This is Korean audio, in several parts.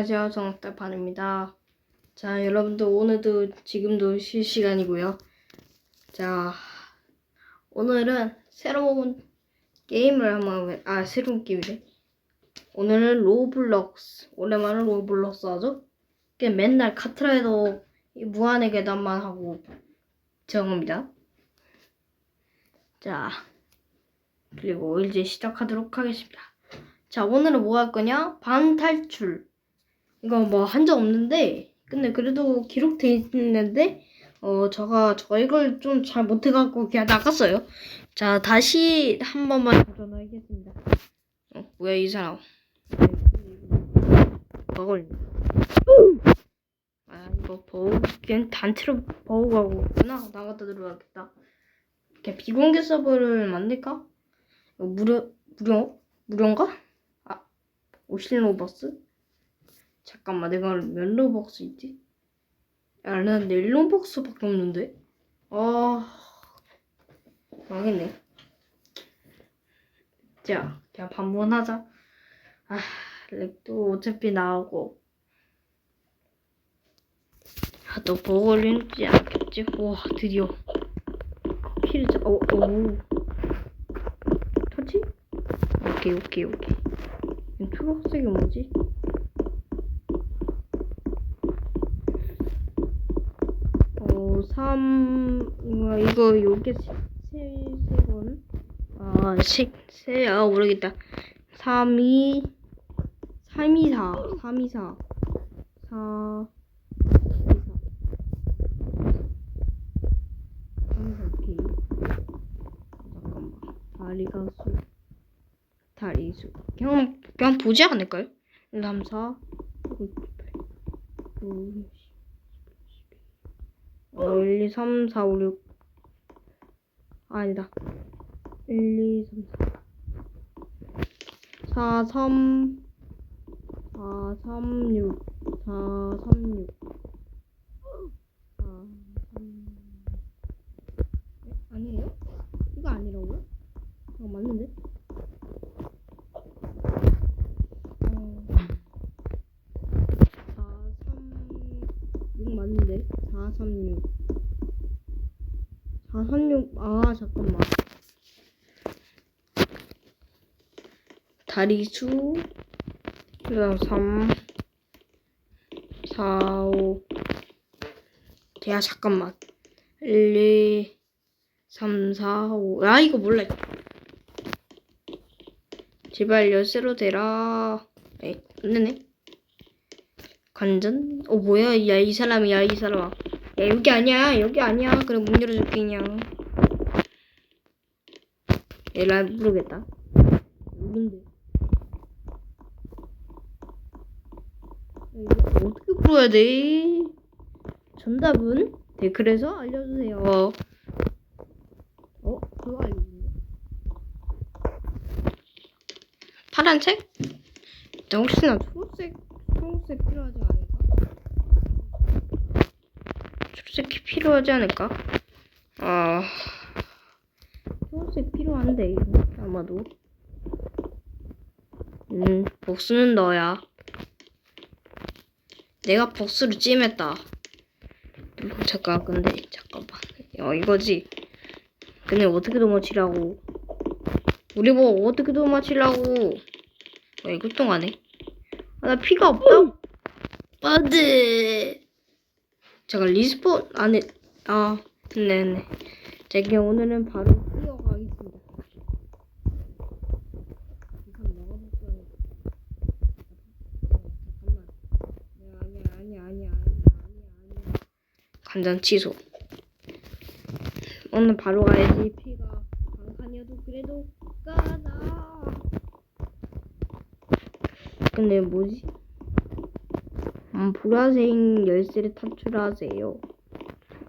안녕하세요. 정답판입니다. 자, 여러분들 오늘도 지금도 실시간이고요. 자, 오늘은 새로운 게임을 한번 해- 아 새로운 게임이래. 오늘은 로블록스. 오랜만에 로블록스 하죠? 그냥 맨날 카트라에도 이 무한의 계단만 하고 정합니다. 자, 그리고 이제 시작하도록 하겠습니다. 자, 오늘은 뭐 할 거냐? 반탈출. 이거 뭐 한 적 없는데, 근데 그래도 기록돼 있는데, 어, 제가, 저 이걸 좀 잘 못해갖고 그냥 나갔어요. 자, 다시 한 번만 도전하겠습니다. 어, 뭐야, 이 사람. 버걸. 아, 이거 버우, 그냥 단체로 버우 가고 있구나. 나갔다 들어가겠다. 그냥 비공개 서버를 만들까? 무료, 무료, 무료인가? 아, 오실 로버스? 잠깐만, 내가 몇 로벅스 있지? 야, 난네 로벅스밖에 없는데? 아, 망했네. 자, 그냥 반문하자. 아, 렉도 어차피 나오고. 아, 또 버걸리지 않겠지? 와, 드디어. 키를 짜, 오, 오. 터치? 오케이, 오케이, 오케이. 이 초록색이 뭐지? 어, 3, 어, 이거, 요게 세, 세, 세 번. 아, 세, 세, 아, 모르겠다. 3, 2, 3, 2, 4, 3, 2, 4, 4, 3, 4, 오케이. 잠깐만. 다리가 수, 다리 수. 그냥, 그냥 보지 않을까요? 1, 3, 4, 5, 6, 8, 9, 10, 11, 어, 1, 2, 3, 4, 5, 6. 아, 아니다. 1, 2, 3, 4. 4, 3, 4, 3, 6. 4, 3, 6. 4, 3. 에? 아니에요? 이거 아니라고요? 어, 맞는데? 어. 4, 3, 6 맞는데? 4, 3, 6. 4, 3, 6. 아, 잠깐만. 다리 수. 그다음 3, 4, 5. 야, 잠깐만. 1, 2, 3, 4, 5. 아, 이거 몰라. 제발 열쇠로 되라. 에이, 안 되네. 관전? 어, 뭐야. 야, 이 사람이야, 이 사람아. 야, 여기 아니야. 여기 아니야. 그래, 문 열어줄게, 그냥. 얘라 모르겠다. 여긴데. 야, 이거 어떻게 풀어야 돼? 정답은 댓글에서 알려주세요. 어? 그거 알려주네. 파란 책? 나 혹시나 초록색, 초록색 필요하지 않을까? 초록색이 필요하지 않을까? 아, 초록색 필요한데. 아마도. 음, 복수는 너야. 내가 복수를 찜했다. 음, 잠깐, 근데, 잠깐만. 어, 이거지. 근데 어떻게 도망치라고. 우리 뭐 어떻게 도망치려고. 왜 이것 동안에? 아, 나 피가 없다. 안 돼. 잠깐, 리스폰 안에, 아, 네네. 자, 그냥 오늘은 바로 뛰어가겠습니다. 우선 먹어볼 거야. 잠깐만. 아니야, 아니야, 아니야, 아니야, 아니야, 아니야. 간장 취소. 오늘 바로 가야지. 피가 방칸이어도 그래도 가자. 근데 뭐지? 음, 보라색 열쇠를 탈출하세요.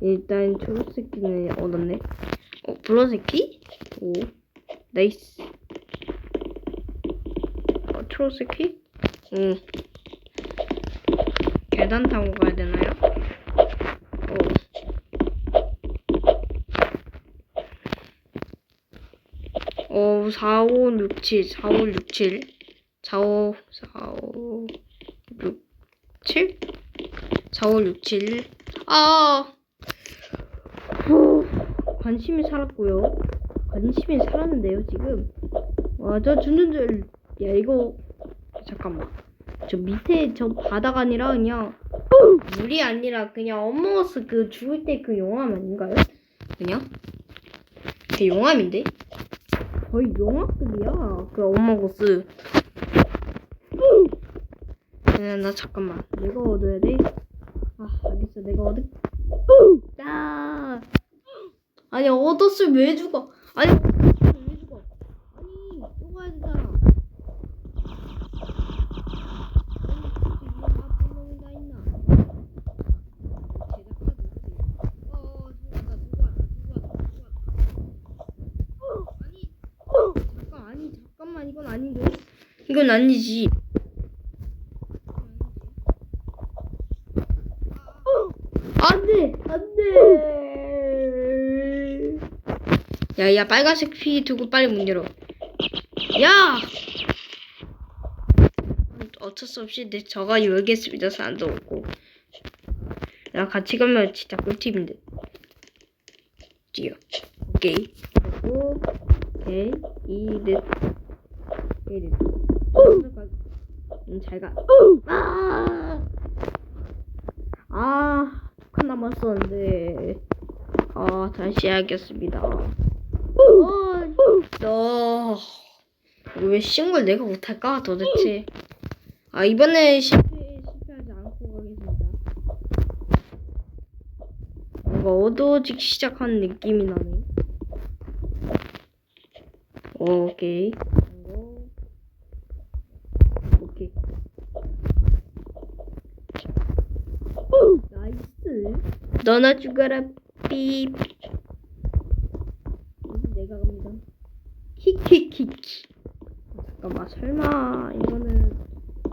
일단 초록색끼는 얻었네. 어, 보라색끼? 오, 나이스. 어, 초록색끼? 응. 계단 타고 가야 되나요? 어. 어, 4, 5, 6, 7, 4, 5, 6, 7, 4, 5, 4, 5, 6, 4567. 아! 후, 관심이 살았고요. 관심이 살았는데요, 지금. 와, 저 준준줄. 야, 이거. 잠깐만. 저 밑에 저 바다가 아니라 그냥 물이 아니라 그냥 어머스 그 죽을 때 그 용암 아닌가요? 그냥? 그 용암인데? 거의 용암급이야. 그 어머고스. 그냥 나 잠깐만. 내가 얻어야 돼. 아 알겠어. 내가 얻을. 야. 아니 얻었으면 왜 죽어? 아니 얻었으면 왜 죽어? 아니 또 가야 되잖아. 이건 아니지 안돼 안돼 야 야 빨간색 피 두고 빨리 문 열어. 야! 어쩔 수 없이 내 저가 열겠습니다 산도 없고. 야 같이 가면 진짜 꿀팁인데. 뛰어. 오케이. 그리고 오케이. 이넷. 이넷. 응, 잘 가. 아, 아, 칸 남았었는데. 아, 다시 해야겠습니다. 어, 너, 왜 쉬운 걸 내가 못할까, 도대체. 아, 이번에 실패, 실패하지 않고 가겠습니다. 뭔가 어두워지기 시작한 느낌이 나네. 오케이. 오케이. 나이스. 너나 죽어라. 삐. 이제 내가 갑니다. 킥킥킥. 잠깐만 설마 이거는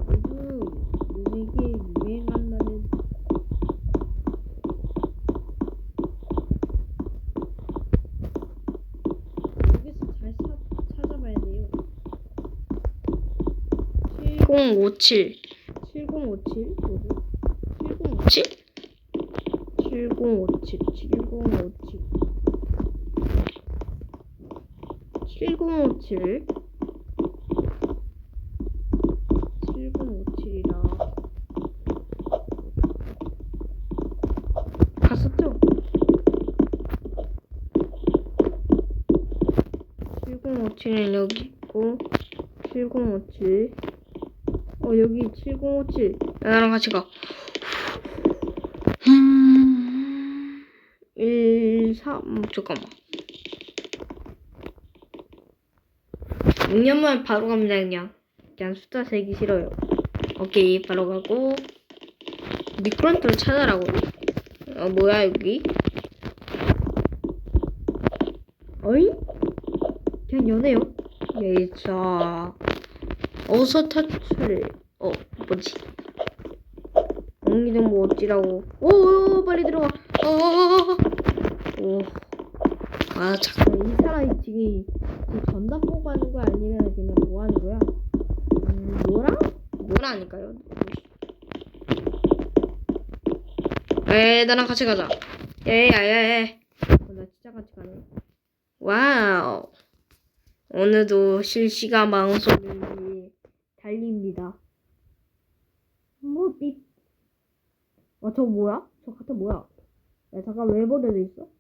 요즘 요즘에 유행한다는 여기서 잘 사, 찾아봐야 돼요. 7057 7057 뭐죠? 7057 7057 7057 7057 7057이라. 갔었죠? 7057은 여기 있고 7057 어 여기 7057 야, 나랑 같이 가. 음... 1, 3 잠깐만 6년만 바로 갑니다 그냥. 그냥 숫자 세기 싫어요. 오케이 바로 가고. 미끄럼틀 찾아라고. 어 뭐야 여기? 어이? 그냥 연애요? 예자. 어서 탈출 어 뭐지? 엉기는 뭐 어찌라고 오 빨리 들어가 오 아 잠깐 이 사람이 지금 전답 보고 하는 거야? 아니면 그냥 뭐 하는 거야? 음 노랑 노라니까요? 에 나랑 같이 가자? 예 야야예. 어, 나 진짜 같이 가네. 와우. 오늘도 실시간 위해 달립니다. 뭐빛 어, 저 뭐야? 저 같은 뭐야? 야, 잠깐 왜 버려져 있어?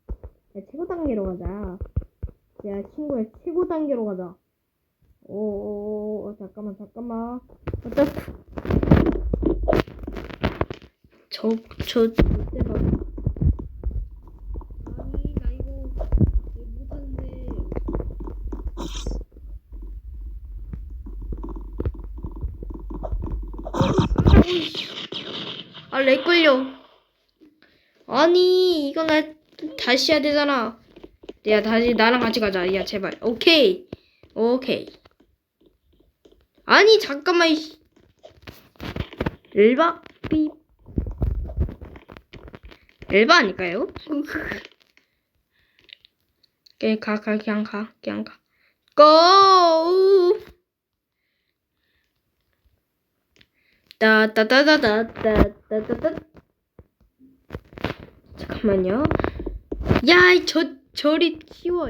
야, 최고 단계로 가자. 야, 친구야, 최고 단계로 가자. 오, 잠깐만, 잠깐만. 어쩌 저, 저, 절대가. 아니, 나 이거 못하는데. 아, 렉 걸려. 아니, 이거 나 다시 해야 되잖아. 야, 다시 나랑 같이 가자. 야, 제발. 오케이. 오케이. 아니, 잠깐만. 이씨. 엘바 삐. 엘바 아닐까요? 그냥 가, 가, 그냥 가, 그냥 가. 고! 따따따따따따따따 잠깐만요. 야, 저 저리 튀워.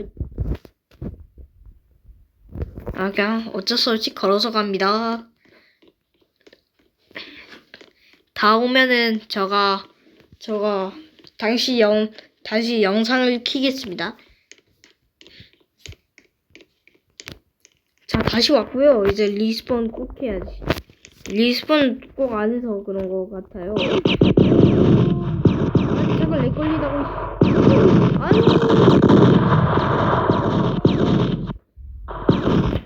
아, 그냥 어쩔 수 없이 걸어서 갑니다. 다 오면은 저가 저가 당시 영 다시 영상을 키겠습니다. 자, 다시 왔고요. 이제 리스폰 꼭 해야지. 리스폰 꼭 안 해서 그런 것 같아요. 아, 잠깐 렉 걸리다고. 아니.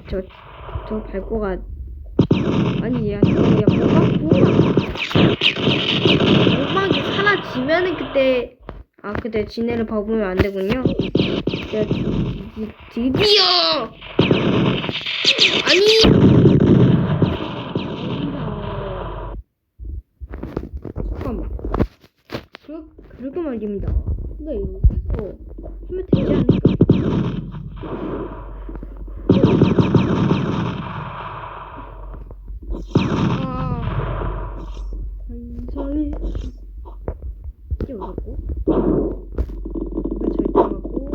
저, 저 밟고 가. 아니, 야, 야, 뭐가. 오막이 사라지면은 그때, 아, 그때 지네를 봐보면 안 되군요. 야, 드디어! 아니! 잠깐만. 그, 그러게 말입니다. 근데 여기서 하면 되지 않을까? 아, 관찰이 이게 어렵고 이건 절대하고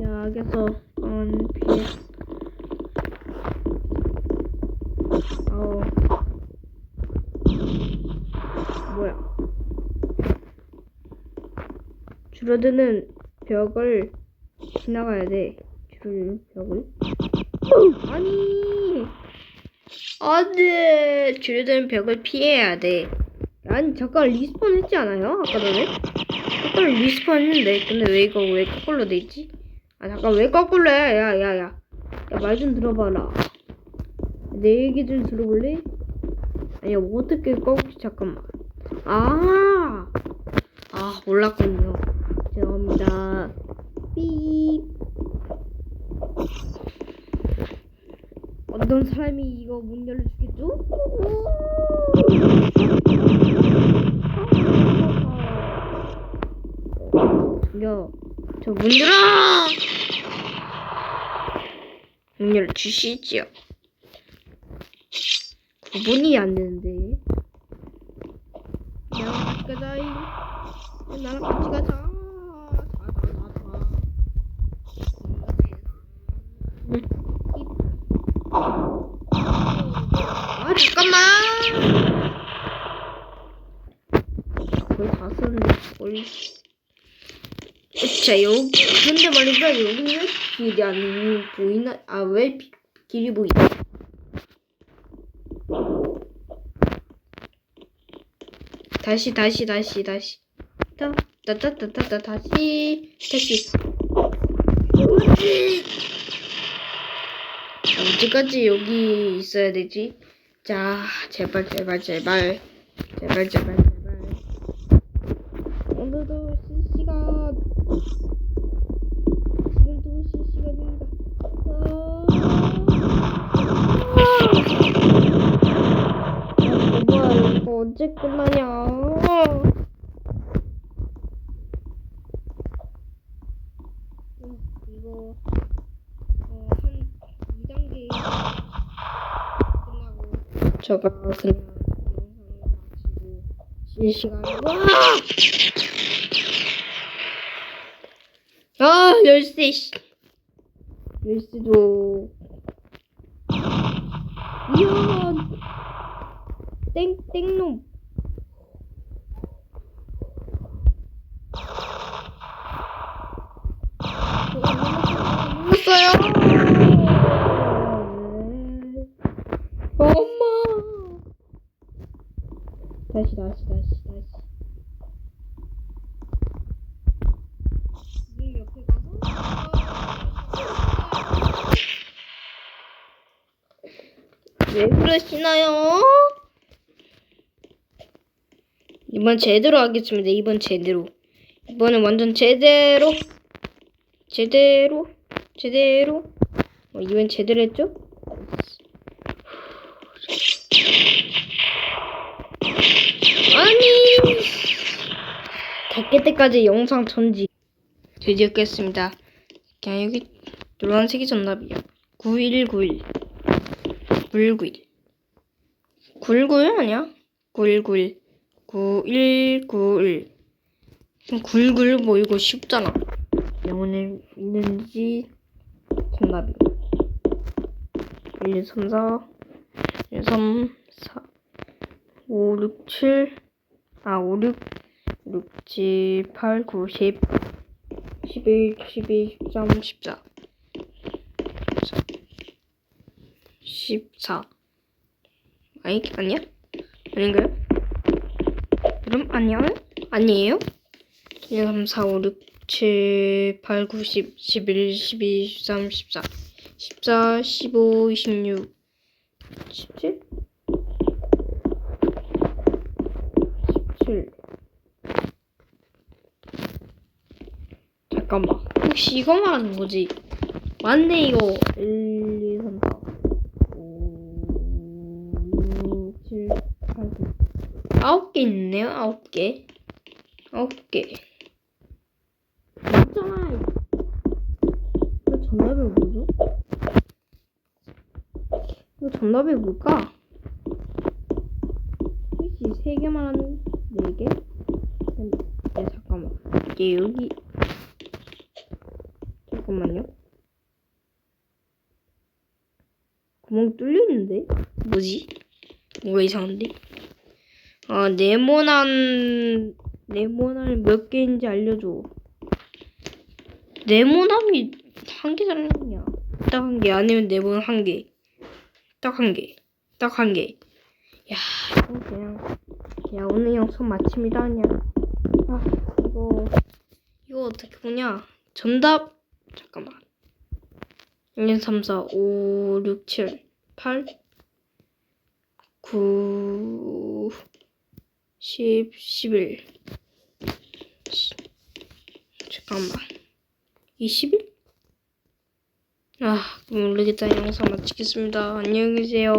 약에서 온 피해 어 뭐야 줄어드는 벽을 지나가야 돼. 줄어드는 벽을. 아니. 안 돼 줄어드는 벽을 피해야 돼. 아니 잠깐 리스폰 했지 않아요? 아까 전에? 거꾸로 리스폰 했는데. 근데 왜 이거 왜 거꾸로 돼 있지? 아 잠깐 왜 거꾸로 해? 야 야 야. 야 말 좀 들어봐라. 내 얘기 좀 들어볼래? 아니 어떻게 꺾 잠깐만. 아, 아 몰랐군요. 죄송합니다. 삐. 어떤 사람이 이거 문 열어주겠죠? 저기요, 저문 열어! 문 열어주시지요. 구분이 안 되는데. 나랑 같이 가자. 이. 나랑 같이 가자 자, 자. 음, 이. 아 잠깐만. 거의 다 썼는데 거의. 자 여기 근데 말이다 여기는 왜 길이 안 보이나? 아 왜 길이 보이나? 다시 다시 다시 다시 따 따 따 따 따 다시 다시 어디 언제까지 여기 있어야 되지? 자 제발 제발 제발. 제발 제발 제발. 오늘도 실시간. 지금도 실시간입니다. 아, 아, 뭐야 이거 언제 끝나냐 음, 이거 어, 한 2단계 끝나고 제가 그냥 영상을 마치고 실시간으로 아 열쇠 씨. 열쇠도 이런 땡 땡놈 눌렀어요. 엄마. 다시 다시 다시 다시. 이 옆에 가서. 왜 그러시나요? 이번 제대로 하겠습니다. 이번 제대로. 이번엔 완전 제대로. 제대로. 제대로. 어, 이번 제대로 했죠? 아니. 다깰 때까지 영상 전지. 드디어 깼습니다. 그냥 여기 노란색이 전답이야. 9191. 991. 99 아니야? 99 9191 99뭐 이거 쉽잖아. 영혼을 있는지 정답이. 1, 2, 3, 4 1, 3, 4 5, 6, 7 아, 5, 6 6, 7, 8, 9, 10 11, 12, 13, 14 14 아니, 아니야? 아닌가요? 그럼 아니야? 아니에요? 1, 3, 4, 5, 6, 7, 8, 9, 10, 11, 12, 13, 14 14, 15, 26 17? 17 잠깐만 혹시 이거 말하는 거지? 맞네 이거 1, 2, 3, 4 7, 8, 9 아홉 개 있네요 아홉 개 아홉 개 맞잖아 이거 정답이 뭐죠? 이거 정답이 뭘까? 혹시 세 개만 하는 네 개? 네 잠깐만 이게 여기 잠깐만요 구멍 뚫려 있는데 뭐지? 뭐가 이상한데? 아 네모난 네모난 몇 개인지 알려줘. 네모남이 한 개잖냐? 딱한 개 아니면 네모난 한 개. 딱 한 개. 딱 한 개. 야, 이거 그냥 야 오늘 영상 마칩니다 그냥. 아 이거 이거 어떻게 보냐? 정답 잠깐만. 1, 2, 3, 4, 5, 6, 7, 8, 9, 10, 11. 시- 잠깐만. 20일? 아, 모르겠다. 영상 마치겠습니다. 안녕히 계세요.